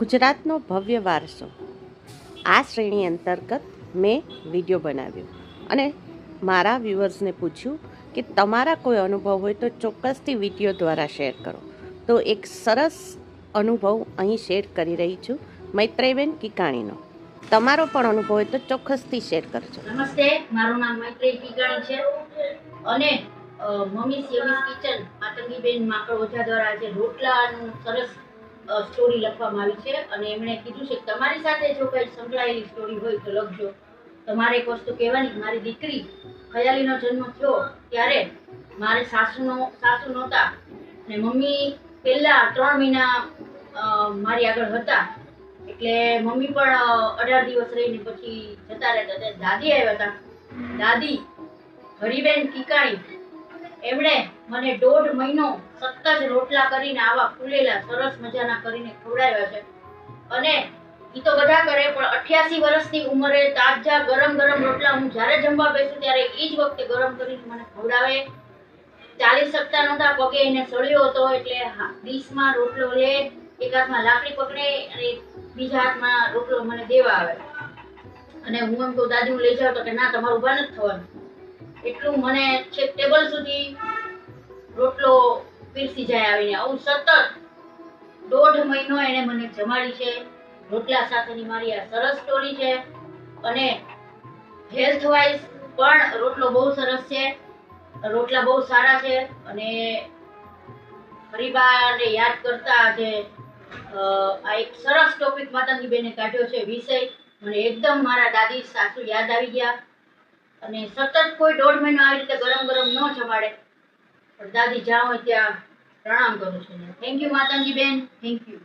ગુજરાતનો ભવ્ય વારસો. આ શ્રેણી અંતર્ગત મેં વીડિયો બનાવ્યો અને મારા વ્યુઅર્સને પૂછ્યું કે તમારા કોઈ અનુભવ હોય તો ચોક્કસથી વીડિયો દ્વારા શેર કરો. તો એક સરસ અનુભવ અહીં શેર કરી રહી છું મૈત્રીબેન કિકાણીનો. તમારો પણ અનુભવ હોય તો ચોક્કસથી શેર કરજો. નમસ્તે, મારું નામ મૈત્રી કિકાણી છે અને મમ્મી સેવિસ કિચન માતંગીબેન માકડ ઓઝા દ્વારા આજે રોટલાનું સરસ સ્ટોરી લખવામાં આવી છે અને એમણે કીધું છે કે તમારી સાથે જો કંઈ સંકળાયેલી સ્ટોરી હોય તો લખજો. તમારે એક વસ્તુ કહેવાની મારી દીકરી ખયાલીનો જન્મ થયો ત્યારે મારે સાસુનો, સાસુ નહોતા અને મમ્મી પહેલાં ત્રણ મહિના મારી આગળ હતા. એટલે મમ્મી પણ અઢાર દિવસ રહીને પછી જતા રહેતા. દાદી આવ્યા હતા. દાદી, હરિબેન કિકાણી એમણે મને દોઢ મહિનો સતત જ રોટલા કરીને આવા ફૂલેલા સરસ મજાના કરીને ખવડાવ્યા છે. અને એ તો બધા કરે, પણ અઠ્યાસી વર્ષની ઉંમરે તાજા ગરમ ગરમ રોટલા હું જ્યારે જમવા બેસું ત્યારે એ જ વખતે ગરમ કરીને મને ખવડાવે. ચાલી શકતા નહોતા, પગે એને સળ્યો હતો એટલે ડીશમાં રોટલો લે, એક હાથમાં લાકડી પકડે અને બીજા હાથમાં રોટલો મને દેવા આવે. અને હું એમ કહું, દાદી, હું લઈ જાઉં. તો કે, ના, તમારું ઊભા નથી થવાનું. એટલું મને છેક ટેબલ સુધી રોટલો પીરસી જાય આવીને. આવું સતત દોઢ મહિનો એને મને જમાડી છે. રોટલા સાથેની મારી આ સરસ સ્ટોરી છે. અને હેલ્થ વાઇઝ પણ રોટલો બહુ સરસ છે. રોટલા બહુ સારા છે. અને પરિવારને યાદ કરતા આજે આ એક સરસ ટોપિક માતાજી બેને કાઢ્યો છે વિષય. મને એકદમ મારા દાદી સાસુ યાદ આવી ગયા. અને સતત કોઈ દોઢ મહિનો આવી રીતે ગરમ ગરમ ન જમાડે. પણ દાદી જ્યાં હોય ત્યાં પ્રણામ કરું છું. થેન્ક યુ માતાજી બેન. Thank you